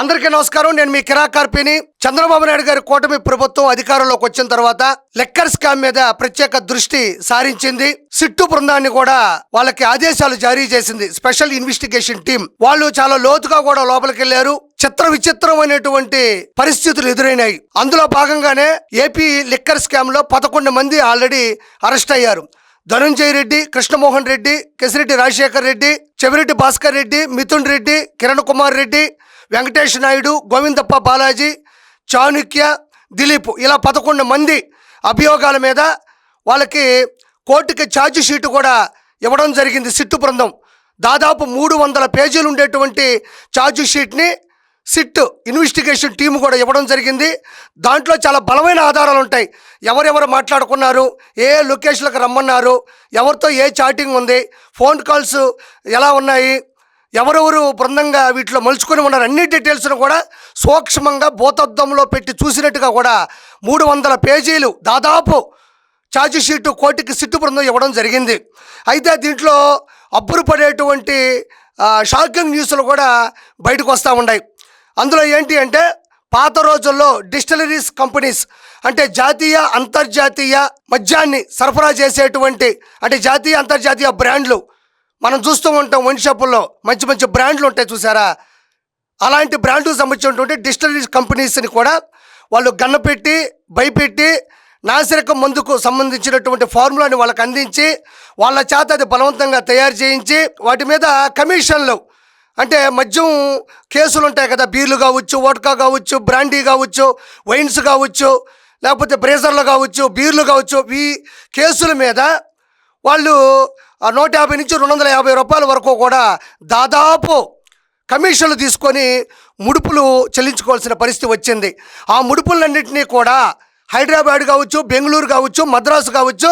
అందరికీ నమస్కారం. నేను మీ కిరా కార్పిని. చంద్రబాబు నాయుడు గారి కూటమి ప్రభుత్వం అధికారంలోకి వచ్చిన తర్వాత లెక్కర్ స్కామ్ మీద ప్రత్యేక దృష్టి సారించింది. సిట్టు బృందాన్ని కూడా వాళ్ళకి ఆదేశాలు జారీ చేసింది. స్పెషల్ ఇన్వెస్టిగేషన్ టీం వాళ్ళు చాలా లోతుగా కూడా లోపలికి వెళ్ళారు చిత్ర విచిత్రమైనటువంటి పరిస్థితులు ఎదురైనాయి. అందులో భాగంగానే ఏపీ లిక్కర్ స్కామ్లో పదకొండు మంది ఆల్రెడీ అరెస్ట్ అయ్యారు. ధనుంజయ రెడ్డి కృష్ణమోహన్ రెడ్డి కెసిరెడ్డి రాజశేఖర్ రెడ్డి చెవిరెడ్డి భాస్కర్ రెడ్డి మిథున్ రెడ్డి కిరణ్ కుమార్ రెడ్డి వెంకటేష్ నాయుడు గోవిందప్ప బాలాజీ చాణుక్య దిలీప్ ఇలా పదకొండు మంది అభియోగాల మీద వాళ్ళకి కోర్టుకి ఛార్జ్ షీట్ కూడా ఇవ్వడం జరిగింది సిట్టు బృందం. దాదాపు మూడు వందల పేజీలు ఉండేటువంటి ఛార్జ్ షీట్ని సిట్ ఇన్వెస్టిగేషన్ టీం కూడా ఇవ్వడం జరిగింది. దాంట్లో చాలా బలమైన ఆధారాలు ఉంటాయి. ఎవరెవరు మాట్లాడుకున్నారు ఏ లొకేషన్లకు రమ్మన్నారు ఎవరితో ఏ చాటింగ్ ఉంది ఫోన్ కాల్స్ ఎలా ఉన్నాయి ఎవరెవరు బృందంగా వీటిలో మలుచుకొని ఉన్నారు అన్ని డీటెయిల్స్ను కూడా సూక్ష్మంగా భూతద్దంలో పెట్టి చూసినట్టుగా కూడా మూడు వందల పేజీలు దాదాపు ఛార్జిషీటు కోటికి కోర్టుకి సిట్టు బృందం ఇవ్వడం జరిగింది. అయితే దీంట్లో అబ్బురు పడేటువంటి షాకింగ్ న్యూస్లు కూడా బయటకు వస్తూ ఉన్నాయి. అందులో ఏంటి అంటే పాత రోజుల్లో డిస్టిలరీస్ కంపెనీస్ అంటే జాతీయ అంతర్జాతీయ మద్యాన్ని సరఫరా చేసేటువంటి అంటే జాతీయ అంతర్జాతీయ బ్రాండ్లు మనం చూస్తూ ఉంటాం వైన్ షాపుల్లో మంచి మంచి బ్రాండ్లు ఉంటాయి చూసారా? అలాంటి బ్రాండ్కు సంబంధించినటువంటి డిస్టిలరీస్ కంపెనీస్ని కూడా వాళ్ళు గన్నపెట్టి భయపెట్టి నాసిరకం మందుకు సంబంధించినటువంటి ఫార్ములాని వాళ్ళకి అందించి వాళ్ళ చేత అది బలవంతంగా తయారు చేయించి వాటి మీద కమిషన్లు అంటే మద్యం కేసులు ఉంటాయి కదా బీర్లు కావచ్చు వోట్కా కావచ్చు బ్రాండీ కావచ్చు వైన్స్ కావచ్చు లేకపోతే బ్రేజర్లు కావచ్చు బీర్లు కావచ్చు ఈ కేసుల మీద వాళ్ళు నూట యాభై నుంచి రెండు వందల యాభై రూపాయల వరకు కూడా దాదాపు కమిషన్లు తీసుకొని ముడుపులు చెల్లించుకోవాల్సిన పరిస్థితి వచ్చింది. ఆ ముడుపులన్నింటినీ కూడా హైదరాబాద్ కావచ్చు బెంగళూరు కావచ్చు మద్రాసు కావచ్చు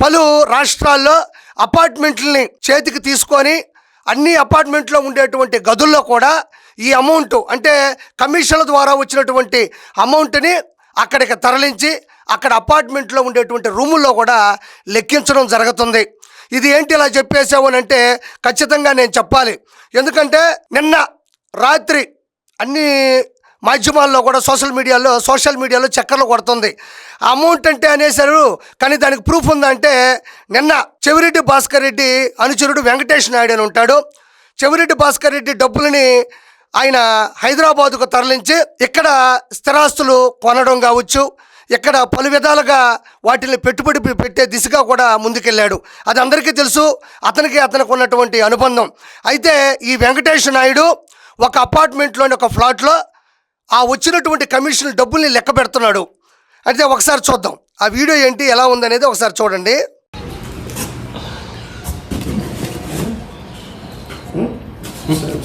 పలు రాష్ట్రాల్లో అపార్ట్మెంట్లని చేతికి తీసుకొని అన్ని అపార్ట్మెంట్లో ఉండేటువంటి గదుల్లో కూడా ఈ అమౌంట్ అంటే కమిషన్ల ద్వారా వచ్చినటువంటి అమౌంట్ని అక్కడికి తరలించి అక్కడ అపార్ట్మెంట్లో ఉండేటువంటి రూముల్లో కూడా లెక్కించడం జరుగుతుంది. ఇది ఏంటి ఇలా చెప్పేసావు అని అంటే ఖచ్చితంగా నేను చెప్పాలి. ఎందుకంటే నిన్న రాత్రి అన్ని మాధ్యమాల్లో కూడా సోషల్ మీడియాలో సోషల్ మీడియాలో చక్కర్లు కొడుతుంది. అమౌంట్ అంటే అనేసారు కానీ దానికి ప్రూఫ్ ఉందంటే నిన్న చెవిరెడ్డి భాస్కర్ రెడ్డి అనుచరుడు వెంకటేష్ నాయుడు అని ఉంటాడు. చెవిరెడ్డి భాస్కర్ రెడ్డి డబ్బులని ఆయన హైదరాబాదుకు తరలించి ఇక్కడ స్థిరాస్తులు కొనడం కావచ్చు ఇక్కడ పలు విధాలుగా వాటిని పెట్టుబడి పెట్టే దిశగా కూడా ముందుకెళ్ళాడు. అది అందరికీ తెలుసు. అతనికి అతనికి ఉన్నటువంటి అనుబంధం. అయితే ఈ వెంకటేష్ నాయుడు ఒక అపార్ట్మెంట్లోని ఒక ఫ్లాట్లో ఆ వచ్చినటువంటి కమిషన్ డబ్బుల్ని లెక్క పెడుతున్నాడు. అయితే ఒకసారి చూద్దాం. ఆ వీడియో ఏంటి ఎలా ఉందనేది ఒకసారి చూడండి.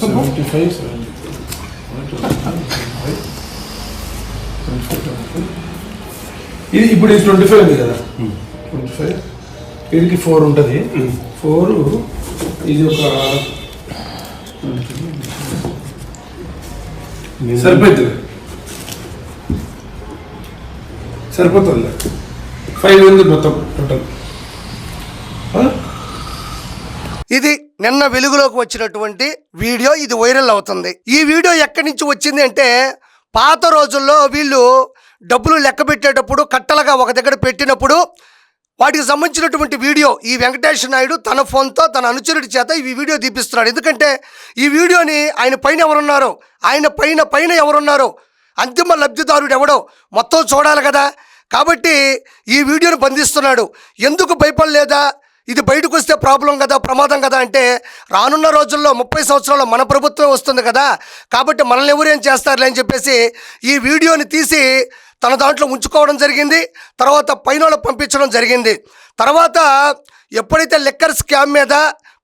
సెవెంటీ ఇది ఇప్పుడు ఇది ట్వంటీ ఫైవ్ ఉంది కదా. Twenty five. వీడికి ఫోర్ ఉంటుంది. ఫోర్ ఇది ఒక సరిపోతుంది సరిపోతుంది ఫైవ్ ఉంది మొత్తం టోటల్ ఇది నిన్న వెలుగులోకి వచ్చినటువంటి వీడియో. ఇది వైరల్ అవుతుంది. ఈ వీడియో ఎక్కడి నుంచి వచ్చింది అంటే పాత రోజుల్లో వీళ్ళు డబ్బులు లెక్క పెట్టేటప్పుడు కట్టలుగా ఒక దగ్గర పెట్టినప్పుడు వాటికి సంబంధించినటువంటి వీడియో ఈ వెంకటేష్ నాయుడు తన ఫోన్తో తన అనుచరుడి చేత ఈ వీడియో తీపిస్తున్నాడు. ఎందుకంటే ఈ వీడియోని ఆయన పైన ఎవరున్నారో ఆయన పైన పైన ఎవరున్నారో అంతిమ లబ్ధిదారుడు ఎవడో మొత్తం చూడాలి కదా. కాబట్టి ఈ వీడియోను బంధిస్తున్నాడు. ఎందుకు భయపడలేదా? ఇది బయటకు వస్తే ప్రాబ్లం కదా ప్రమాదం కదా అంటే రానున్న రోజుల్లో ముప్పై సంవత్సరాల్లో మన ప్రభుత్వం వస్తుంది కదా. కాబట్టి మనల్ని ఎవరు ఏం చేస్తారులే అని చెప్పేసి ఈ వీడియోని తీసి తన దాంట్లో ఉంచుకోవడం జరిగింది తర్వాత పైన వాళ్ళకి పంపించడం జరిగింది. తర్వాత ఎప్పుడైతే లెక్కర్ స్కామ్ మీద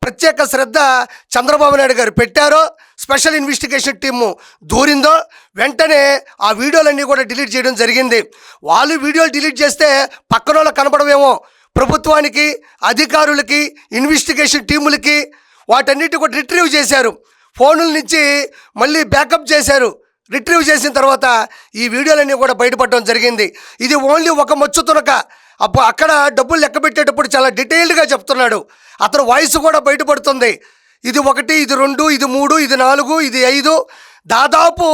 ప్రత్యేక శ్రద్ధ చంద్రబాబు నాయుడు గారు పెట్టారో స్పెషల్ ఇన్వెస్టిగేషన్ టీము దూరిందో వెంటనే ఆ వీడియోలన్నీ కూడా డిలీట్ చేయడం జరిగింది. వాళ్ళు వీడియోలు డిలీట్ చేస్తే పక్కన వాళ్ళు కనపడవేమో. ప్రభుత్వానికి అధికారులకి ఇన్వెస్టిగేషన్ టీములకి వాటన్నిటి కూడా రిట్రీవ్ చేశారు. ఫోనుల నుంచి మళ్ళీ బ్యాకప్ చేశారు. రిట్రీవ్ చేసిన తర్వాత ఈ వీడియోలన్నీ కూడా బయటపడడం జరిగింది. ఇది ఓన్లీ ఒక మచ్చు తునక. అప్పుడు అక్కడ డబ్బులు లెక్క పెట్టేటప్పుడు చాలా డీటెయిల్డ్గా చెప్తున్నాడు. అతను వాయిస్ కూడా బయటపడుతుంది. ఇది ఒకటి ఇది రెండు ఇది మూడు ఇది నాలుగు ఇది ఐదు. దాదాపు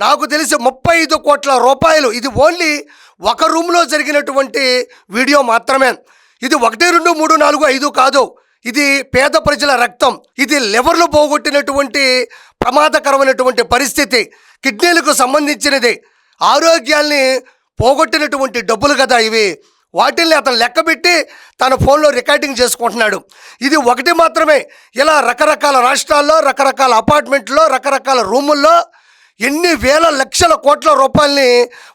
నాకు తెలిసి ముప్పై ఐదు కోట్ల రూపాయలు. ఇది ఓన్లీ ఒక రూమ్లో జరిగినటువంటి వీడియో మాత్రమే. ఇది ఒకటి రెండు మూడు నాలుగు ఐదు కాదు. ఇది పేద ప్రజల రక్తం. ఇది లివర్లు పోగొట్టినటువంటి ప్రమాదకరమైనటువంటి పరిస్థితి. కిడ్నీలకు సంబంధించినది. ఆరోగ్యాల్ని పోగొట్టినటువంటి డబ్బులు కదా ఇవి. వాటిల్ని అతను లెక్కబెట్టి తన ఫోన్లో రికార్డింగ్ చేసుకుంటున్నాడు. ఇది ఒకటి మాత్రమే. ఇలా రకరకాల రాష్ట్రాల్లో రకరకాల అపార్ట్మెంట్లో రకరకాల రూముల్లో ఎన్ని వేల లక్షల కోట్ల రూపాయల్ని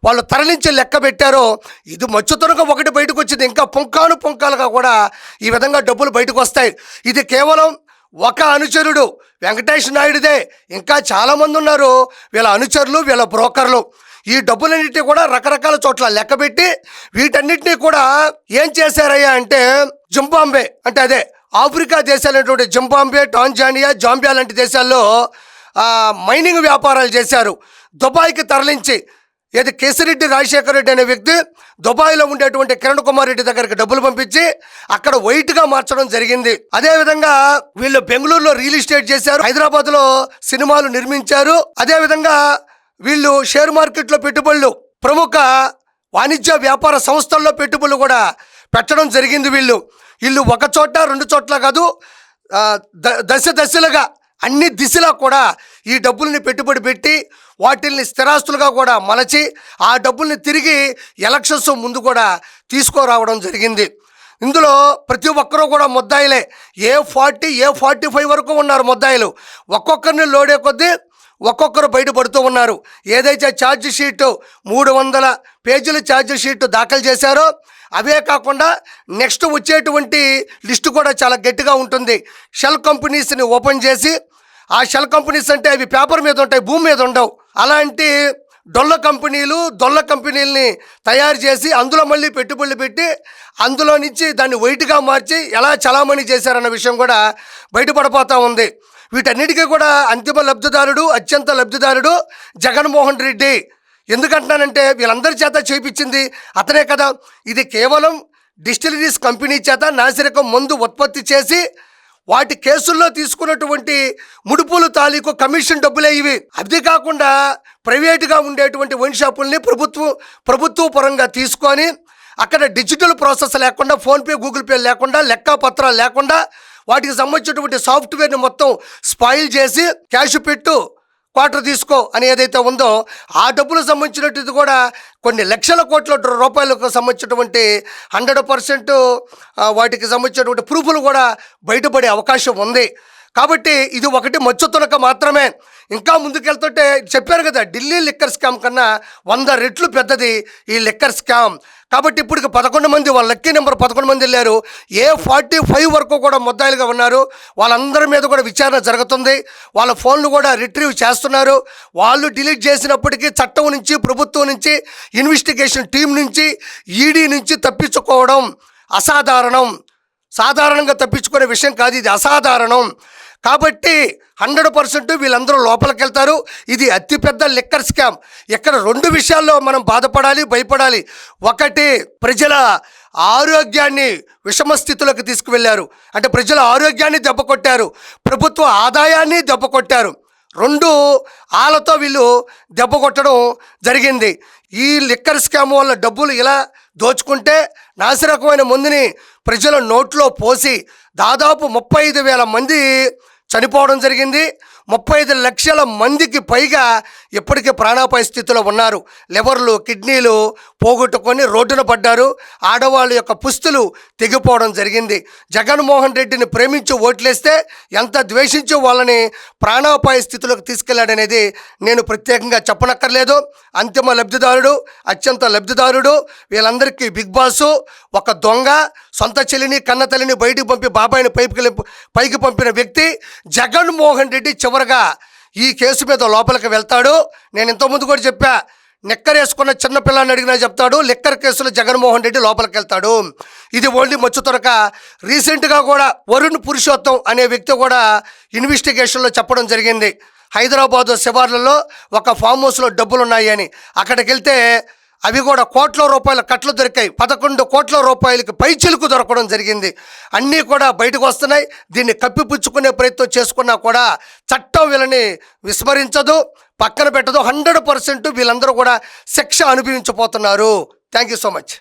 వాళ్ళు తరలించి లెక్క పెట్టారో ఇది మచ్చుతనుగా ఒకటి బయటకు వచ్చింది ఇంకా పుంకాను పుంకాలుగా కూడా ఈ విధంగా డబ్బులు బయటకు వస్తాయి ఇది కేవలం ఒక అనుచరుడు. వెంకటేష్ నాయుడుదే. ఇంకా చాలామంది ఉన్నారు. వీళ్ళ అనుచరులు వీళ్ళ బ్రోకర్లు. ఈ డబ్బులన్నింటినీ కూడా రకరకాల చోట్ల లెక్కబెట్టి వీటన్నిటినీ కూడా ఏం చేశారయ్యా అంటే జింబాంబే అంటే అదే ఆఫ్రికా దేశాలైనటువంటి జింబాంబే టాంజానియా జాంబియా లాంటి దేశాల్లో మైనింగ్ వ్యాపారాలు చేశారు. దుబాయ్కి తరలించి ఏది కేసిరెడ్డి రాజశేఖర రెడ్డి అనే వ్యక్తి దుబాయ్లో ఉండేటువంటి కిరణ్ కుమార్ రెడ్డి దగ్గరికి డబ్బులు పంపించి అక్కడ వైట్గా మార్చడం జరిగింది. అదేవిధంగా వీళ్ళు బెంగళూరులో రియల్ ఎస్టేట్ చేశారు. హైదరాబాద్లో సినిమాలు నిర్మించారు. అదేవిధంగా వీళ్ళు షేర్ మార్కెట్లో పెట్టుబడులు ప్రముఖ వాణిజ్య వ్యాపార సంస్థల్లో పెట్టుబడులు కూడా పెట్టడం జరిగింది వీళ్ళు. వీళ్ళు ఒక చోట రెండు చోట్ల కాదు ద- దశ దశలుగా అన్ని దిశలా కూడా ఈ డబ్బుల్ని పెట్టుబడి పెట్టి వాటిల్ని స్థిరాస్తులుగా కూడా మలచి ఆ డబ్బుల్ని తిరిగి ఎలక్షన్స్ ముందు కూడా తీసుకురావడం జరిగింది. ఇందులో ప్రతి ఒక్కరూ కూడా ముద్దాయిలే. A forty A forty five వరకు ఉన్నారు ముద్దాయిలు. ఒక్కొక్కరిని లోడే కొద్దీ ఒక్కొక్కరు బయటపడుతూ ఉన్నారు. ఏదైతే ఛార్జ్ షీటు మూడు వందల పేజీల ఛార్జ్ షీటు దాఖలు చేశారో అవే కాకుండా నెక్స్ట్ వచ్చేటువంటి లిస్టు కూడా చాలా గట్టిగా ఉంటుంది. షెల్ కంపెనీస్ని ఓపెన్ చేసి ఆ షెల్ కంపెనీస్ అంటే అవి పేపర్ మీద ఉంటాయి భూమి మీద ఉండవు. అలాంటి డొల్ల కంపెనీలు దొల్ల కంపెనీలని తయారు చేసి అందులో మళ్ళీ పెట్టుబడులు పెట్టి అందులో నుంచి దాన్ని వైట్గా మార్చి ఎలా చలామణి చేశారన్న విషయం కూడా బయటపడిపోతూ ఉంది. వీటన్నిటికీ కూడా అంతిమ లబ్ధిదారుడు అత్యంత లబ్ధిదారుడు జగన్మోహన్ రెడ్డి. ఎందుకంటున్నానంటే వీళ్ళందరి చేత చేపించింది అతనే కదా. ఇది కేవలం డిస్టిలరీస్ కంపెనీ చేత నాసిరకం మందు ఉత్పత్తి చేసి వాటి కేసుల్లో తీసుకున్నటువంటి ముడుపులు తాలూకు కమిషన్ డబ్బులే ఇవి. అది కాకుండా ప్రైవేటుగా ఉండేటువంటి వైన్ షాపుల్ని ప్రభుత్వం ప్రభుత్వ పరంగా తీసుకొని అక్కడ డిజిటల్ ప్రాసెస్ లేకుండా ఫోన్పే గూగుల్ పే లేకుండా లెక్క పత్రాలు లేకుండా వాటికి సంబంధించినటువంటి సాఫ్ట్వేర్ని మొత్తం స్పాయిల్ చేసి క్యాష్ పెట్టు. క్వార్టర్ తీసుకో అని ఏదైతే ఉందో ఆ డబ్బులకు సంబంధించినట్టు కూడా కొన్ని లక్షల కోట్ల రూపాయలకు సంబంధించినటువంటి హండ్రెడ్ పర్సెంట్ వాటికి సంబంధించినటువంటి ప్రూఫ్లు కూడా బయటపడే అవకాశం ఉంది. కాబట్టి ఇది ఒకటి మచ్చుతునక మాత్రమే. ఇంకా ముందుకెళ్తుంటే చెప్పారు కదా ఢిల్లీ లిక్కర్ స్కామ్ కన్నా వంద రెట్లు పెద్దది ఈ లిక్కర్ స్కామ్. కాబట్టి ఇప్పటికి పదకొండు మంది వాళ్ళ లక్కీ నెంబర్ పదకొండు మంది వెళ్ళారు. ఏ ఫార్టీ ఫైవ్ వరకు కూడా ముద్దాయిలుగా ఉన్నారు. వాళ్ళందరి మీద కూడా విచారణ జరుగుతుంది. వాళ్ళ ఫోన్లు కూడా రిట్రీవ్ చేస్తున్నారు. వాళ్ళు డిలీట్ చేసినప్పటికీ చట్టం నుంచి ప్రభుత్వం నుంచి ఇన్వెస్టిగేషన్ టీం నుంచి ఈడీ నుంచి తప్పించుకోవడం అసాధారణం. సాధారణంగా తప్పించుకునే విషయం కాదు ఇది అసాధారణం. కాబట్టి హండ్రెడ్ పర్సెంట్ వీళ్ళందరూ లోపలికి వెళ్తారు ఇది అతిపెద్ద లిక్కర్ స్కామ్. ఇక్కడ రెండు విషయాల్లో మనం బాధపడాలి భయపడాలి. ఒకటి ప్రజల ఆరోగ్యాన్ని విషమ స్థితిలోకి తీసుకువెళ్ళారు అంటే ప్రజల ఆరోగ్యాన్ని దెబ్బ కొట్టారు. ప్రభుత్వ ఆదాయాన్ని దెబ్బ కొట్టారు. రెండు ఆలతో వీళ్ళు దెబ్బ కొట్టడం జరిగింది. ఈ లిక్కర్ స్కామ్ వల్ల డబ్బులు ఇలా దోచుకుంటే నాసిరకమైన మందుని ప్రజల నోట్లో పోసి దాదాపు ముప్పై ఐదు వేల మంది చనిపోవడం జరిగింది. ముప్పై ఐదు లక్షల మందికి పైగా ఇప్పటికే ప్రాణాపాయ స్థితిలో ఉన్నారు. లివర్లు కిడ్నీలు పోగొట్టుకొని రోడ్డున పడ్డారు. ఆడవాళ్ళ యొక్క పుస్తులు తెగిపోవడం జరిగింది. జగన్మోహన్ రెడ్డిని ప్రేమించి ఓట్లేస్తే ఎంత ద్వేషించి వాళ్ళని ప్రాణాపాయ స్థితిలోకి తీసుకెళ్ళాడనేది నేను ప్రత్యేకంగా చెప్పనక్కర్లేదు. అంతిమ లబ్ధిదారుడు అత్యంత లబ్ధిదారుడు వీళ్ళందరికీ బిగ్ బాస్ ఒక దొంగ సొంత చెల్లిని కన్న తల్లిని బయటికి పంపి బాబాయిని పైకి పైకి పంపిన వ్యక్తి జగన్మోహన్ రెడ్డి చివరగా ఈ కేసు మీద లోపలికి వెళ్తాడు. నేను ఇంతకుముందు కూడా చెప్పా నిక్కర్ వేసుకున్న చిన్న అడిగినా చెప్తాడు లిక్కర్ కేసులో జగన్మోహన్ రెడ్డి లోపలికి వెళ్తాడు. ఇది ఓన్లీ మచ్చు తొరక రీసెంట్గా కూడా వరుణ్ పురుషోత్తం అనే వ్యక్తి కూడా ఇన్వెస్టిగేషన్లో చెప్పడం జరిగింది. హైదరాబాద్ శివార్లలో ఒక ఫామ్ హౌస్లో డబ్బులు ఉన్నాయని అక్కడికి వెళ్తే అవి కూడా కోట్ల రూపాయల కట్లు దొరికాయి. పదకొండు కోట్ల రూపాయలకి పైచిలుకు దొరకడం జరిగింది. అన్నీ కూడా బయటకు వస్తున్నాయి. దీన్ని కప్పిపుచ్చుకునే ప్రయత్నం చేసుకున్నా కూడా చట్టం వీళ్ళని విస్మరించదు పక్కన పెట్టదు. హండ్రెడ్ పర్సెంట్ వీళ్ళందరూ కూడా శిక్ష అనుభవించబోతున్నారు. Thank you so much.